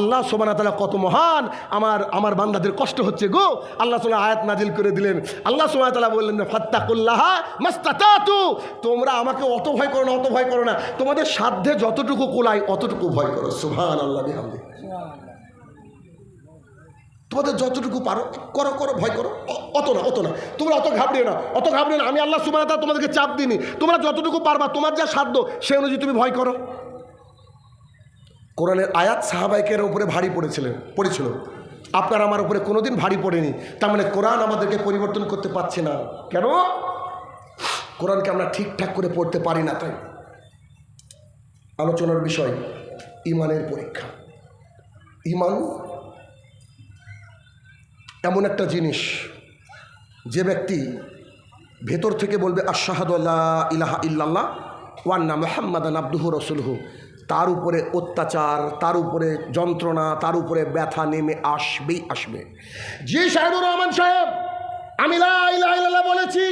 আল্লাহ সোবানা তালা কত মহান। আমার আমার বান্দাদের কষ্ট হচ্ছে গো। আল্লাহ সোলা আয়াত নাজিল করে দিলেন। আল্লাহ সোবানা তালা বললেন, ফাত্তাকুল্লাহা মাস্তাতু তোমরা আমাকে অত ভয় করো না, অত ভয় করো না। তোমাদের সাধ্যে যতটুকু কোলাই অতটুকু ভয় করো। সুহান আল্লাহ তোমাদের যতটুকু পারো, করো করো, ভয় করো। অত না অত না। তোমরা অত ঘাবড়িও না, অত ঘাবড়িও না। আমি আল্লাহ সুবানা তালা তোমাদেরকে চাপ দিইনি। তোমরা যতটুকু পারবা, তোমার যা সাধ্য, সে অনুযায়ী তুমি ভয় করো। কোরআনের আয়াত সাহাবাইকের উপরে ভারী পড়েছিলেন পড়েছিল। আপনার আমার উপরে কোনোদিন ভারী পড়েনি। তার মানে কোরআন আমাদেরকে পরিবর্তন করতে পারছে না। কেন? কোরআনকে আমরা ঠিকঠাক করে পড়তে পারি না তাই। আলোচনার বিষয়, ইমানের পরীক্ষা। ইমান এমন একটা জিনিস, যে ব্যক্তি ভেতর থেকে বলবে আশাহাদুল্লাহ ইলাহা ইল্লাল্লাহ ওয়ান্না মোহাম্মদান আব্দুহ রসুলহু। তার উপরে অত্যাচার, তার উপরে যন্ত্রণা, তার উপরে ব্যথা নেমে আসবেই আসবে। জি সাহেবুর রহমান সাহেব, আমি লা ইলাহা ইল্লাল্লাহ বলেছি,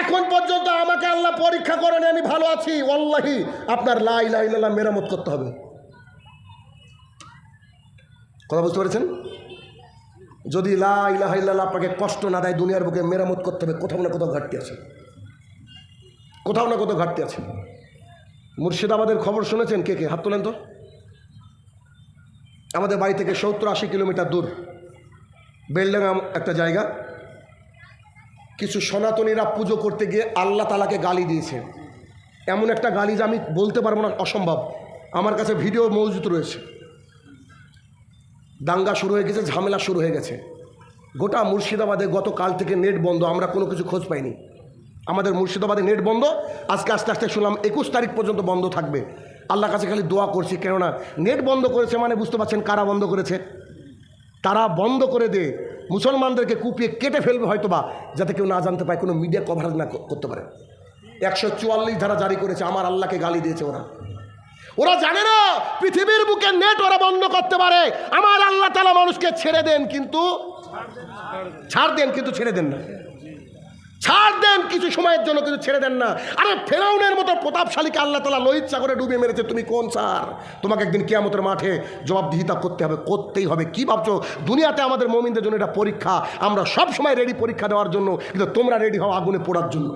এখন পর্যন্ত আমাকে আল্লাহ পরীক্ষা করেন, আমি ভালো আছি, ওয়াল্লাহি, আপনার লা ইলাহা ইল্লাল্লাহ মেরামত করতে হবে। কথা বুঝতে পেরেছেন? যদি লা ইলাহা আপনাকে কষ্ট না দেয়, দুনিয়ার বুকে মেরামত করতে হবে, কোথাও না কোথাও ঘাটতি আছে। কোথাও না কোথাও ঘাটতি আছে। মুর্শিদাবাদের খবর শুনেছেন কে কে? হাত তোলেন তো। আমাদের বাড়ি থেকে সত্তর আশি কিলোমিটার দূর বেলডাঙ্গা একটা জায়গা। কিছু সনাতনীরা পুজো করতে গিয়ে আল্লাহ তালাকে গালি দিয়েছে। এমন একটা গালি যে আমি বলতে পারব না, অসম্ভব। আমার কাছে ভিডিও মজুত রয়েছে। দাঙ্গা শুরু হয়ে গেছে, ঝামেলা শুরু হয়ে গেছে। গোটা মুর্শিদাবাদে গতকাল থেকে নেট বন্ধ, আমরা কোনো কিছু খোঁজ পাইনি। আমাদের মুর্শিদাবাদে নেট বন্ধ। আজকে আস্তে আস্তে শুনলাম একুশ তারিখ পর্যন্ত বন্ধ থাকবে। আল্লাহ কাছে খালি দোয়া করছি, কেননা নেট বন্ধ করেছে মানে বুঝতে পারছেন কারা বন্ধ করেছে। তারা বন্ধ করে দে, মুসলমানদেরকে কুপিয়ে কেটে ফেলবে হয়তো বা যাতে কেউ না জানতে পায়, কোনো মিডিয়া কভারেজ না করতে পারে। একশো চুয়াল্লিশ ধারা জারি করেছে, আমার আল্লাহকে গালি দিয়েছে ওরা। ওরা জানে না, পৃথিবীর বুকে নেট ওরা বন্ধ করতে পারে। আমার আল্লাহ তালা মানুষকে ছেড়ে দেন, কিন্তু ছাড় দেন, কিন্তু ছেড়ে দেন না। ছাড় দেন, কিছু সময়ের জন্য কিন্তু ছেড়ে দেন না। আরে ফেরাউনের মতো প্রতাপশালীকে আল্লাহ তালা লোহিত সাগরে ডুবে মেরেছে, তুমি কোন স্যার তোমাকে একদিন কেয়ামতের মাঠে জবাবদিহিতা করতে হবে, করতেই হবে। কি ভাবছ? দুনিয়াতে আমাদের মমিনদের জন্য এটা পরীক্ষা। আমরা সব সময় রেডি পরীক্ষা দেওয়ার জন্য, কিন্তু তোমরা রেডি হও আগুনে পোড়ার জন্য।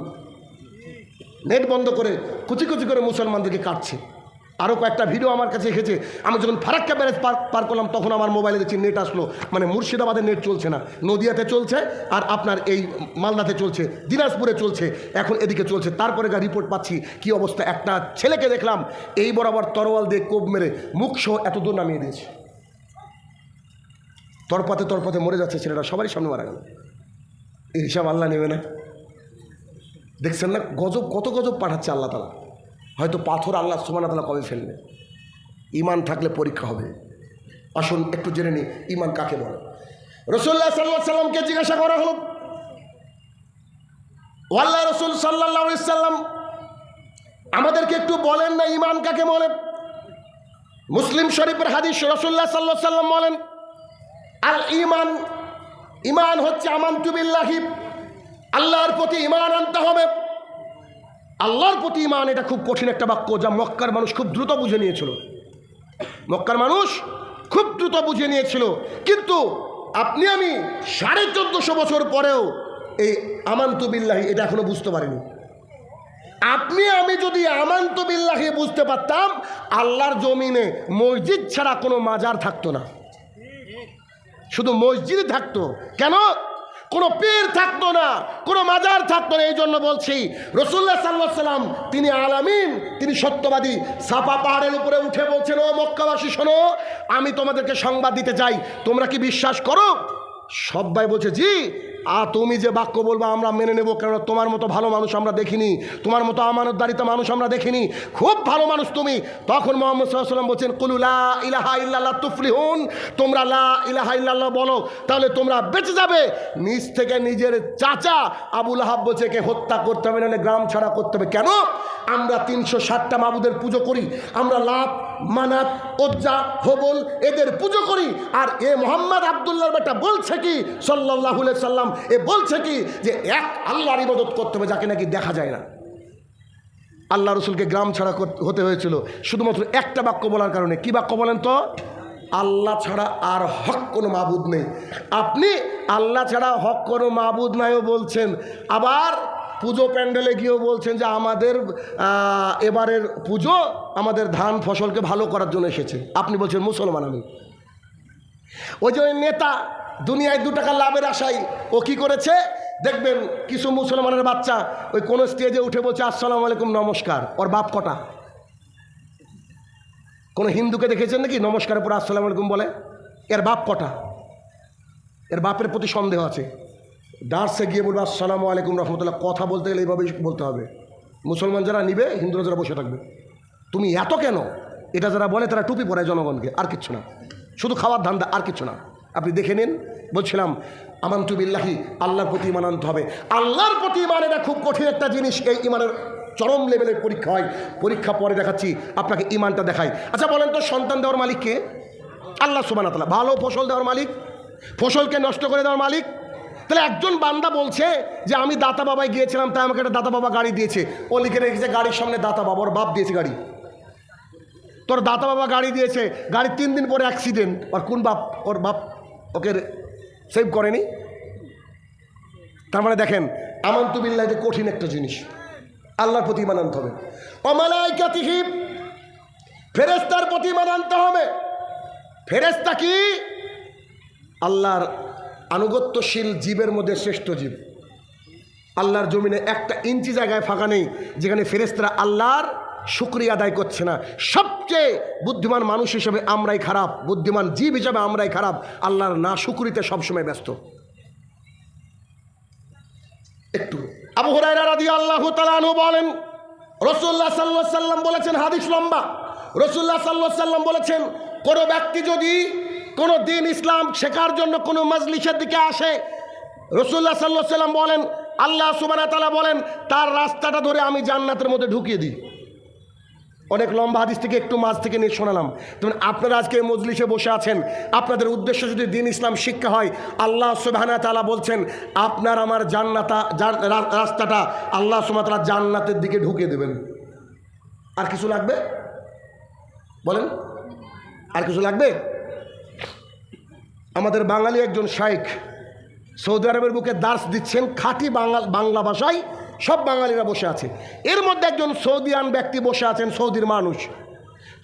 নেট বন্ধ করে কুচি কুচি করে মুসলমানদেরকে কাটছে। আরও কয়েকটা ভিডিও আমার কাছে এসেছে। আমি যখন ফারাক্কা ব্যারেজ পার পার করলাম, তখন আমার মোবাইলে দেখছি নেট আসলো। মানে মুর্শিদাবাদের নেট চলছে না, নদিয়াতে চলছে আর আপনার এই মালদাতে চলছে, দিনাজপুরে চলছে, এখন এদিকে চলছে। তারপরে যা রিপোর্ট পাচ্ছি কি অবস্থা। একটা ছেলেকে দেখলাম, এই বরাবর তরোয়াল দিয়ে কোপ মেরে মুখ সহ এত দূর নামিয়ে দিয়েছে। তরপাতে তরপাতে মরে যাচ্ছে ছেলেটা, সবারই সামনে মারা গেল। এই হিসাব আল্লাহ নেবে না। দেখছেন না, গজব, কত গজব পাঠাচ্ছে আল্লাহ তালা। হয়তো পাথর আল্লাহ সুমানা তালা কবে ফেলবে? ইমান থাকলে পরীক্ষা হবে। আসুন, একটু জেনে নিই ইমান কাকে বলে? রসুল্লাহ সাল্লাহ সাল্লামকে জিজ্ঞাসা করা হলো, ওয়াল্লাহ রসুল সাল্লাহ সাল্লাম আমাদেরকে একটু বলেন না ইমান কাকে বলে? মুসলিম শরীফের হাদিস রসুল্লাহ সাল্লাহ সাল্লাম বলেন, আল ইমান ইমান হচ্ছে আমান তুবিল্লাহিব আল্লাহর প্রতি ইমান আনতে হবে। আল্লাহর প্রতি ইমান এটা খুব কঠিন একটা বাক্য যা মক্কার মানুষ খুব দ্রুত বুঝে নিয়েছিল। মক্কার মানুষ খুব দ্রুত বুঝে নিয়েছিল। কিন্তু আপনি, আমি সাড়ে চোদ্দোশো বছর পরেও এই আমান্ত বিল্লাহি এটা এখনও বুঝতে পারিনি। আপনি, আমি যদি আমান্ত বিল্লাহি বুঝতে পারতাম, আল্লাহর জমিনে মসজিদ ছাড়া কোনো মাজার থাকতো না। শুধু মসজিদে থাকতো। কেন? কোনো পীর থাকতো না, কোনো মাজার থাকতো না এই জন্য বলছি রসুল্লাহ সাল্লাহ সাল্লাম তিনি আলামিন, তিনি সত্যবাদী। সাপা পাহাড়ের উপরে উঠে বলছেন, ও মক্কাবাসী, শোনো, আমি তোমাদেরকে সংবাদ দিতে চাই, তোমরা কি বিশ্বাস করো? সবাই বলছে, জি। আ তুমি যে বাক্য বলব, আমরা মেনে নেব, কেননা তোমার মতো ভালো মানুষ আমরা দেখিনি। তোমার মতো আমানতদারিতা মানুষ আমরা দেখিনি। খুব ভালো মানুষ তুমি। তখন মোহাম্মদ সাল্লাম বলছেন কুলুলা ইলাহা ইল্লাল্লাহ তুফলিহুন। তোমরা লা ইলাহা ইল্লাল্লাহ বলো, তাহলে তোমরা বেঁচে যাবে। নিজ থেকে নিজের চাচা আবুল আহাব বলছে কে হত্যা করতে হবে, নাহলে গ্রাম ছাড়া করতে হবে। কেন? আমরা তিনশো ষাটটা মাবুদের পুজো করি। আমরা লাভ মানাত ওজ্জা হবল, এদের পুজো করি। আর এ মোহাম্মদ আবদুল্লাহর বেটা বলছে কি? সাল্লাহ সাল্লাম এ বলছে কি? যে এক আল্লাহর ইবাদত করতে হবে যাকে নাকি দেখা যায় না। আল্লাহ রসুলকে গ্রাম ছাড়া হতে হয়েছিল। শুধুমাত্র একটা বাক্য বলার কারণে। কি বাক্য বলেন তো? আল্লাহ ছাড়া আর হক কোনো মাবুদ নেই। আপনি আল্লাহ ছাড়া হক কোনো মাবুদ নাইও বলছেন। আবার পুজো প্যান্ডেলে গিয়েও বলছেন যে আমাদের এবারের পুজো আমাদের ধান ফসলকে ভালো করার জন্য এসেছে। আপনি বলছেন মুসলমান আমি। ওই যে নেতা দুনিয়ায় দু টাকা লাভের আশায় ও কি করেছে? দেখবেন কিছু মুসলমানের বাচ্চা ওই কোনো স্টেজে উঠে বলছে, আসসালামু আলাইকুম, নমস্কার। ওর বাপ কটা? কোনো হিন্দুকে দেখেছেন নাকি? নমস্কারের পর আসসালামু আলাইকুম বলে। এর বাপ কটা? এর বাপের প্রতি সন্দেহ আছে। ডার্সে গিয়ে বলবে, আসসালামু আলাইকুম রহমতুল্লাহ। কথা বলতে গেলে এইভাবেই বলতে হবে। মুসলমান যারা নিবে, হিন্দুরা যারা বসে থাকবে। তুমি এত কেন? এটা যারা বলে, তারা টুপি পরায় জনগণকে, আর কিচ্ছু না। শুধু খাওয়ার ধান্দা, আর কিচ্ছু না। আপনি দেখে নিন, বলছিলাম, আমান্তু বিল্লাহি, আল্লাহর প্রতি ইমান আনতে হবে। আল্লাহর প্রতি ইমান এটা খুব কঠিন একটা জিনিস, এই ইমানের চরম লেভেলের পরীক্ষা হয়। পরীক্ষা পরে দেখাচ্ছি, আপনাকে ইমানটা দেখাই। আচ্ছা বলেন তো, সন্তান দেওয়ার মালিক কে? আল্লাহ সুবানা ভালো ফসল দেওয়ার মালিক? ফসলকে নষ্ট করে দেওয়ার মালিক? তাহলে একজন বান্দা বলছে যে, আমি দাতা বাবায় গিয়েছিলাম, তাই আমাকে একটা দাতা বাবা গাড়ি দিয়েছে। ও লিখে রেখেছে, গাড়ির সামনে দাতা বাবা, ওর বাপ দিয়েছে গাড়ি। তোর দাতা বাবা গাড়ি দিয়েছে গাড়ি তিন দিন পরে অ্যাক্সিডেন্ট আর কোন বাপ, ওর বাপ ওকে সেভ করেনি? তার মানে দেখেন, আমন্তু বিল্লাহ এটা কঠিন একটা জিনিস। আল্লাহর প্রতি ইমান আনতে হবে। অমালাইকাতিহি ফেরেস্তার প্রতি ইমান আনতে হবে। ফেরেস্তা কি? আল্লাহর আনুগত্যশীল জীবের মধ্যে শ্রেষ্ঠ জীব। আল্লাহর জমিনে একটা ইঞ্চি জায়গায় ফাঁকা নেই, যেখানে ফেরেস্তারা আল্লাহর শুক্রিয়া আদায় করছে না। সবচেয়ে বুদ্ধিমান মানুষ হিসেবে আমরাই খারাপ, বুদ্ধিমান জীব হিসাবে আমরাই খারাপ। আল্লাহর না শুক্রিতে সবসময় ব্যস্ত। একটু। আবু বলেন রসুল্লাহ সাল্লাহ সাল্লাম বলেছেন, হাদিস লম্বা। রসুল্লাহ সাল্লাহ সাল্লাম বলেছেন, কোনো ব্যক্তি যদি কোনো দিন ইসলাম শেখার জন্য কোনো মজলিসের দিকে আসে। রসুল্লাহ সাল্লাহ সাল্লাম বলেন, আল্লাহ সুবানা তালা বলেন, তার রাস্তাটা ধরে আমি জান্নাতের মধ্যে ঢুকিয়ে দিই। অনেক লম্বা হাদিস থেকে একটু মাঝ থেকে নিয়ে শোনালাম। তেমন আপনারা আজকে মজলিসে বসে আছেন, আপনাদের উদ্দেশ্য যদি দিন ইসলাম শিক্ষা হয়, আল্লাহ সুবাহানা তালা বলছেন, আপনার আমার জান্নাতা, জান- রাস্তাটা আল্লাহ সুমাতালা জান্নাতের দিকে ঢুকিয়ে দেবেন। আর কিছু লাগবে? বলেন। আর কিছু লাগবে? আমাদের বাঙালি একজন শাইখ সৌদি আরবের বুকে দাস দিচ্ছেন খাঁটি বাংলা বাংলা ভাষায়, সব বাঙালিরা বসে আছে। এর মধ্যে একজন সৌদিয়ান ব্যক্তি বসে আছেন, সৌদির মানুষ।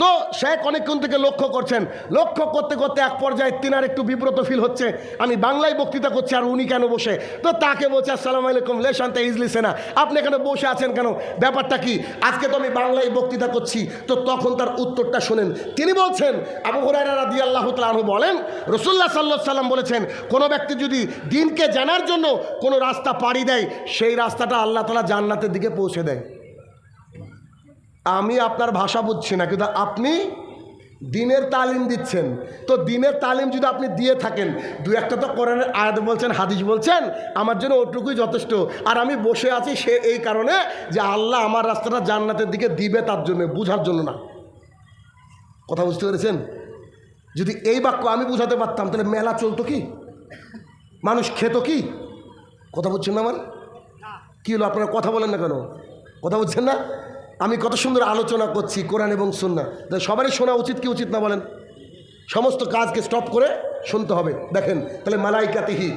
তো শেখ অনেকক্ষণ থেকে লক্ষ্য করছেন। লক্ষ্য করতে করতে এক পর্যায়ে তিনার একটু বিব্রত ফিল হচ্ছে। আমি বাংলায় বক্তৃতা করছি আর উনি কেন বসে? তো তাকে বলছে, আসসালামু আলাইকুম লেশান্তে ইজলি সেনা, আপনি এখানে বসে আছেন কেন? ব্যাপারটা কি? আজকে তো আমি বাংলায় বক্তৃতা করছি, তো তখন তার উত্তরটা শোনেন। তিনি বলছেন, আবু হুরায়রা রাদি আল্লাহ তালু বলেন রসুল্লাহ সাল্লাহ সাল্লাম বলেছেন, কোনো ব্যক্তি যদি দিনকে জানার জন্য কোনো রাস্তা পাড়ি দেয়, সেই রাস্তাটা আল্লাহ তালা জান্নাতের দিকে পৌঁছে দেয়। আমি আপনার ভাষা বুঝছি না, কিন্তু আপনি দিনের তালিম দিচ্ছেন। তো দিনের তালিম যদি আপনি দিয়ে থাকেন, দু একটা তো কোরআনের আয়াত বলছেন, হাদিস বলছেন, আমার জন্য ওটুকুই যথেষ্ট। আর আমি বসে আছি সে এই কারণে যে আল্লাহ আমার রাস্তাটা জান্নাতের দিকে দিবে তার জন্য, বুঝার জন্য না। কথা বুঝতে পেরেছেন? যদি এই বাক্য আমি বুঝাতে পারতাম, তাহলে মেলা চলতো কি? মানুষ খেত কি? কথা বুঝছেন না আমার? কী হলো, আপনারা কথা বলেন না কেন? কথা বুঝছেন না? আমি কত সুন্দর আলোচনা করছি, কোরআন এবং সুন্না। তা সবারই শোনা উচিত কি উচিত না বলেন? সমস্ত কাজকে স্টপ করে শুনতে হবে। দেখেন, তাহলে মালাইকাতিহি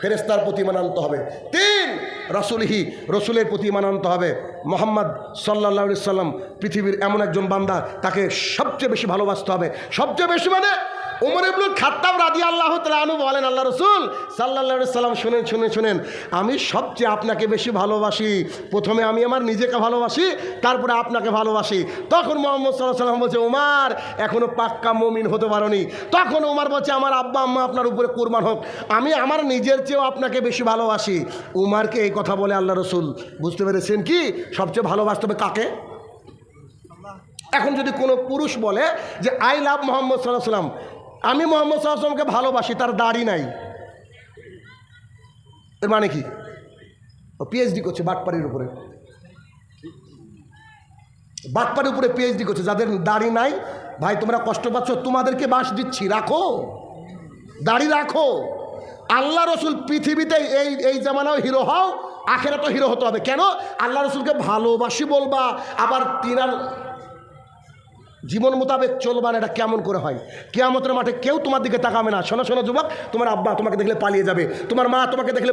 ফেরেস্তার প্রতি মানান্ত হবে। তিন, রসুলহি, রসুলের প্রতি মানান্ত হবে। মোহাম্মদ সাল্লা সাল্লাম পৃথিবীর এমন একজন বান্দা, তাকে সবচেয়ে বেশি ভালোবাসতে হবে। সবচেয়ে বেশি মানে উমর ইবনুল খাত্তাব রাদি আল্লাহ তালু বলেন আল্লাহ রসুল সাল্লাহ সাল্লাম শুনেন শুনে শুনেন আমি সবচেয়ে আপনাকে বেশি ভালোবাসি। প্রথমে আমি আমার নিজেকে ভালোবাসি তারপরে আপনাকে ভালোবাসি। তখন মোহাম্মদ সাল্লাহ সাল্লাম বলছে উমার এখনও পাক্কা মমিন হতে পারোনি। তখন উমার বলছে আমার আব্বা আম্মা আপনার উপরে কোরবান হোক আমি আমার নিজের চেয়েও আপনাকে বেশি ভালোবাসি। উমারকে এই কথা বলে আল্লাহ রসুল বুঝতে পেরেছেন কি? সবচেয়ে ভালোবাসতে হবে কাকে? এখন যদি কোনো পুরুষ বলে যে আই লাভ মোহাম্মদ সাল্লাহ সাল্লাম আমি মোহাম্মদ সাল্লাহ সাল্লামকে ভালোবাসি, তার দাড়ি নাই। এর মানে কি? ও পিএইচডি করছে বাটপাড়ির উপরে। বাটপাড়ির উপরে পিএইচডি করছে, যাদের দাড়ি নাই, ভাই তোমরা কষ্ট পাচ্ছ, তোমাদেরকে বাস দিচ্ছি, রাখো। দাড়ি রাখো। আল্লাহ রসুল পৃথিবীতে এই এই জামানাও হিরো হও আখেরা তো হিরো হতে হবে। কেন? আল্লাহ রসুলকে ভালোবাসি বলবা, আবার তিনার জীবন মোতাবেক চলবা না এটা কেমন করে হয়? কেয়ামতের মাঠে কেউ তোমার দিকে তাকাবে না। শোনো শোনো যুবক, তোমার আব্বা তোমাকে দেখলে পালিয়ে যাবে। তোমার মা তোমাকে দেখলে